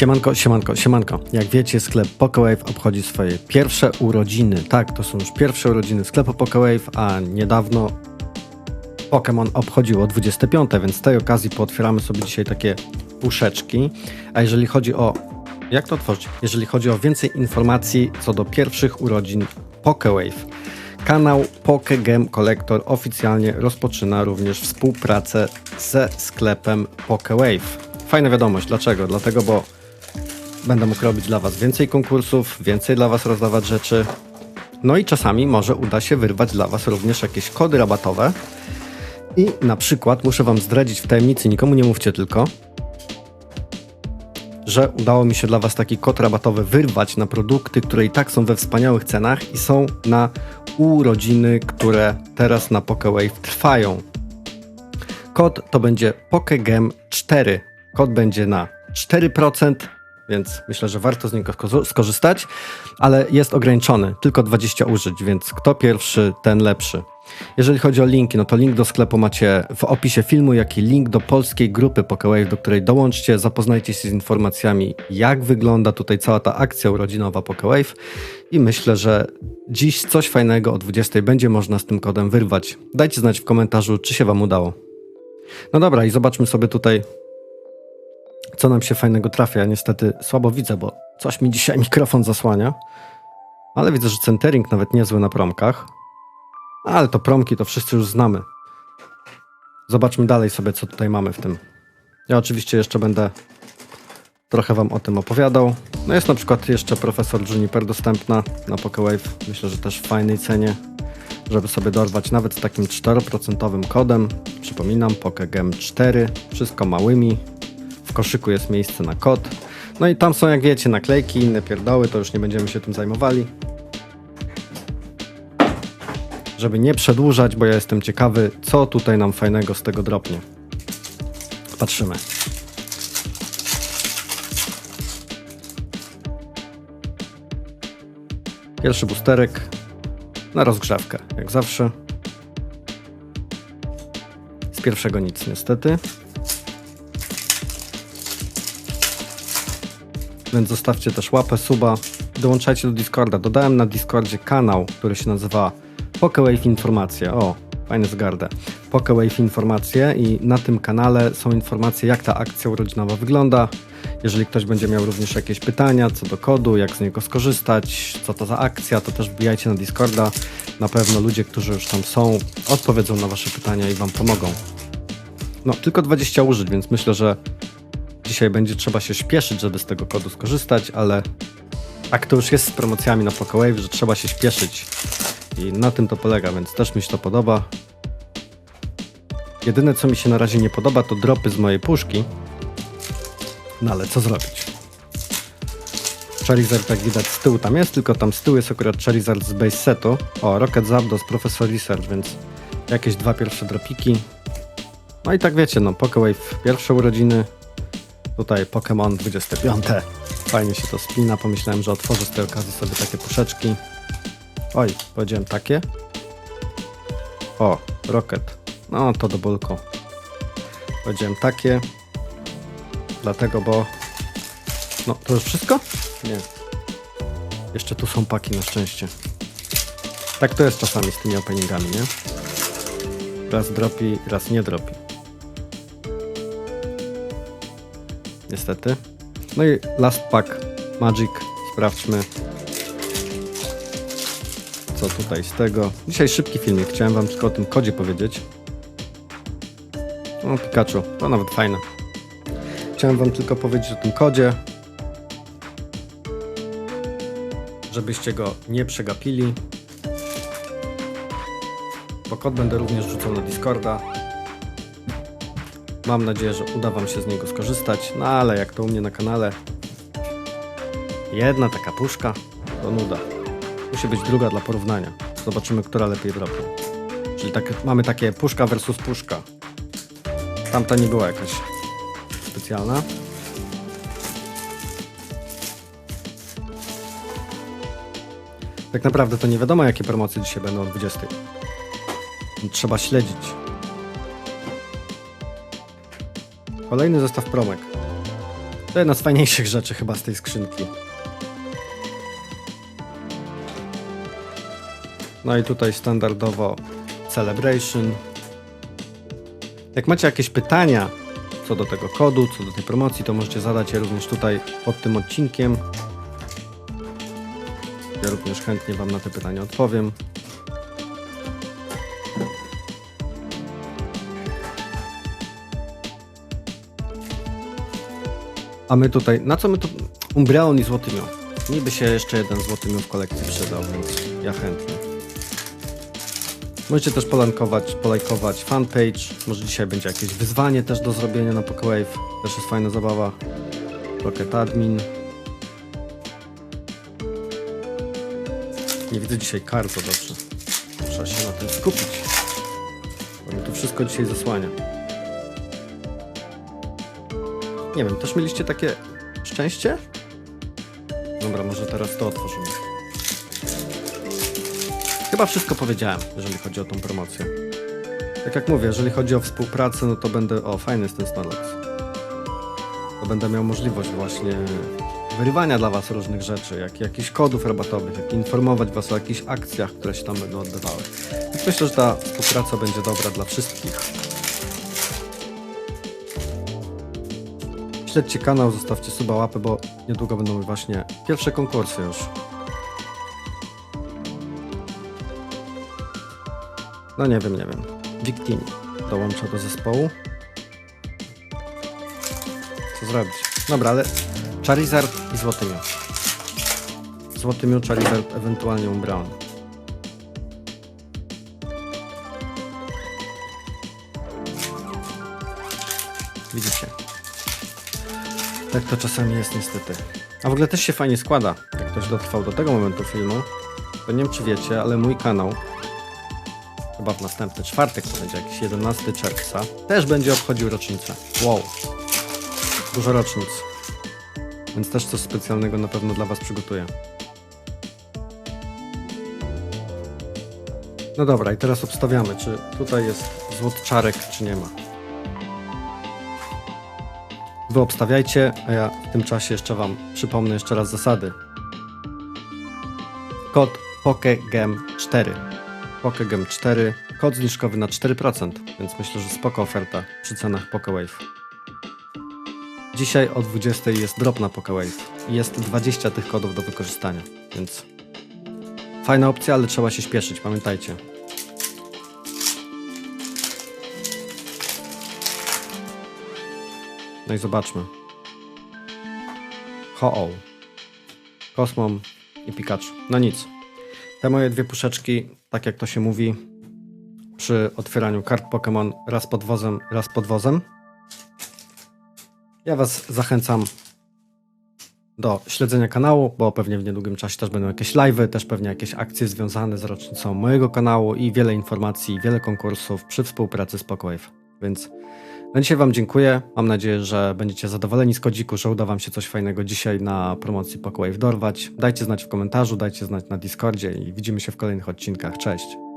Siemanko, siemanko, siemanko. Jak wiecie, sklep PokeWave obchodzi swoje pierwsze urodziny. Tak, to są już pierwsze urodziny sklepu PokeWave, a niedawno Pokémon obchodziło 25, więc z tej okazji pootwieramy sobie dzisiaj takie puszeczki. A jeżeli chodzi o... Jak to otworzyć? Jeżeli chodzi o więcej informacji co do pierwszych urodzin PokeWave, kanał PokeGame Collector oficjalnie rozpoczyna również współpracę ze sklepem PokeWave. Fajna wiadomość. Dlaczego? Dlatego, bo będę mógł robić dla Was więcej konkursów, więcej dla Was rozdawać rzeczy. No i czasami może uda się wyrwać dla Was również jakieś kody rabatowe. I na przykład muszę Wam zdradzić w tajemnicy, nikomu nie mówcie tylko, że udało mi się dla Was taki kod rabatowy wyrwać na produkty, które i tak są we wspaniałych cenach i są na urodziny, które teraz na PokeWave trwają. Kod to będzie PokeGem 4. Kod będzie na 4%, więc myślę, że warto z niego sko- skorzystać, ale jest ograniczony, tylko 20 użyć, więc kto pierwszy, ten lepszy. Jeżeli chodzi o linki, no to link do sklepu macie w opisie filmu, jak i link do polskiej grupy PokeWave, do której dołączcie, zapoznajcie się z informacjami, jak wygląda tutaj cała ta akcja urodzinowa PokeWave i myślę, że dziś coś fajnego o 20 będzie można z tym kodem wyrwać. Dajcie znać w komentarzu, czy się Wam udało. No dobra, i zobaczmy sobie tutaj, co nam się fajnego trafia. Niestety słabo widzę, bo coś mi dzisiaj mikrofon zasłania. Ale widzę, że centering nawet niezły na promkach. Ale to promki to wszyscy już znamy. Zobaczmy dalej sobie, co tutaj mamy w tym. Ja oczywiście jeszcze będę trochę wam o tym opowiadał. No jest na przykład jeszcze profesor Juniper dostępna na PokeWave. Myślę, że też w fajnej cenie, żeby sobie dorwać nawet z takim 4% kodem. Przypominam, PokeGem 4, wszystko małymi. Koszyku jest miejsce na kod. No i tam są, jak wiecie, naklejki, inne pierdoły, to już nie będziemy się tym zajmowali żeby nie przedłużać, bo ja jestem ciekawy, co tutaj nam fajnego z tego dropnie. Patrzymy. Pierwszy boosterek na rozgrzewkę, jak zawsze. Z pierwszego nic niestety. Więc zostawcie też łapę, suba. Dołączajcie do Discorda. Dodałem na Discordzie kanał, który się nazywa PokeWave Informacje. O, fajne zgardę. PokeWave Informacje i na tym kanale są informacje, jak ta akcja urodzinowa wygląda. Jeżeli ktoś będzie miał również jakieś pytania co do kodu, jak z niego skorzystać, co to za akcja, to też wbijajcie na Discorda. Na pewno ludzie, którzy już tam są, odpowiedzą na Wasze pytania i Wam pomogą. No, tylko 20 użyć, więc myślę, że dzisiaj będzie trzeba się śpieszyć, żeby z tego kodu skorzystać, ale tak to już jest z promocjami na PokeWave, że trzeba się śpieszyć. I na tym to polega, więc też mi się to podoba. Jedyne co mi się na razie nie podoba to dropy z mojej puszki. No ale co zrobić? Charizard jak widać z tyłu tam jest, tylko tam z tyłu jest akurat Charizard z base setu. O, Rocket Zapdos, Professor Research, więc jakieś dwa pierwsze dropiki. No i tak wiecie, no PokeWave pierwsze urodziny, tutaj Pokémon 25. Fajnie się to spina, pomyślałem, że otworzę z tej okazji sobie takie puszeczki. Oj, powiedziałem takie. O, Rocket. No to do bulko. Powiedziałem takie. Dlatego, bo... No, to już wszystko? Nie. Jeszcze tu są paki na szczęście. Tak to jest czasami z tymi openingami, nie? Raz dropi, raz nie dropi. Niestety. No i last pack Magic. Sprawdźmy, co tutaj z tego. Dzisiaj szybki filmik, chciałem wam tylko o tym kodzie powiedzieć. O, Pikachu, to nawet fajne. Chciałem wam tylko powiedzieć o tym kodzie, żebyście go nie przegapili. Bo kod będę również rzucał na Discorda. Mam nadzieję, że uda wam się z niego skorzystać, no ale jak to u mnie na kanale, jedna taka puszka, to nuda. Musi być druga dla porównania. Zobaczymy, która lepiej drobnie. Czyli tak, mamy takie puszka versus puszka. Tamta nie była jakaś specjalna. Tak naprawdę to nie wiadomo, jakie promocje dzisiaj będą o 20. Trzeba śledzić. Kolejny zestaw promek. To jedna z fajniejszych rzeczy chyba z tej skrzynki. No i tutaj standardowo Celebration. Jak macie jakieś pytania co do tego kodu, co do tej promocji, to możecie zadać je również tutaj pod tym odcinkiem. Ja również chętnie Wam na te pytania odpowiem. A my tutaj, na co my tu... Umbreon i Złoty Miał. Niby się jeszcze jeden Złoty Miał w kolekcji przydał, więc ja chętnie. Możecie też polankować, polajkować fanpage. Może dzisiaj będzie jakieś wyzwanie też do zrobienia na PokeWave. Też jest fajna zabawa. Rocket Admin. Nie widzę dzisiaj kart, to dobrze. Trzeba się na tym skupić. Bo mi tu wszystko dzisiaj zasłania. Nie wiem, też mieliście takie szczęście? Dobra, może teraz to otworzymy. Chyba wszystko powiedziałem, jeżeli chodzi o tą promocję. Tak jak mówię, jeżeli chodzi o współpracę, no to będę... O, fajny jest ten Snorlax. To będę miał możliwość właśnie wyrywania dla Was różnych rzeczy, jak jakichś kodów rabatowych, jak informować Was o jakichś akcjach, które się tam będą odbywały. Więc myślę, że ta współpraca będzie dobra dla wszystkich. Śledźcie kanał, zostawcie suba, łapę, bo niedługo będą właśnie pierwsze konkursy już. No nie wiem, nie wiem. Victini dołącza do zespołu. Co zrobić? Dobra, ale Charizard i Złoty Miecz. Złoty Miecz, Charizard, ewentualnie Umbreon. Widzicie? Tak to czasami jest niestety. A w ogóle też się fajnie składa. Jak ktoś dotrwał do tego momentu filmu, to nie wiem czy wiecie, ale mój kanał chyba w następny czwartek będzie jakiś 11 czerwca, też będzie obchodził rocznicę. Wow. Dużo rocznic. Więc też coś specjalnego na pewno dla Was przygotuję. No dobra, i teraz obstawiamy, czy tutaj jest złoty czarek, czy nie ma. Wy obstawiajcie, a ja w tym czasie jeszcze Wam przypomnę jeszcze raz zasady. Kod PokeGem4. PokeGem4, kod zniżkowy na 4%, więc myślę, że spoko oferta przy cenach PokeWave. Dzisiaj o 20 jest drop na PokeWave jest 20 tych kodów do wykorzystania, więc fajna opcja, ale trzeba się śpieszyć, pamiętajcie. No i zobaczmy. Ho-Oh, Kosmom i Pikachu. No nic. Te moje dwie puszeczki, tak jak to się mówi, przy otwieraniu kart Pokémon raz pod wozem, raz pod wozem. Ja Was zachęcam do śledzenia kanału, bo pewnie w niedługim czasie też będą jakieś live'y, też pewnie jakieś akcje związane z rocznicą mojego kanału i wiele informacji, wiele konkursów przy współpracy z PokeWave. Więc na dzisiaj Wam dziękuję. Mam nadzieję, że będziecie zadowoleni z kodziku, że uda Wam się coś fajnego dzisiaj na promocji PokeWave dorwać. Dajcie znać w komentarzu, dajcie znać na Discordzie i widzimy się w kolejnych odcinkach. Cześć!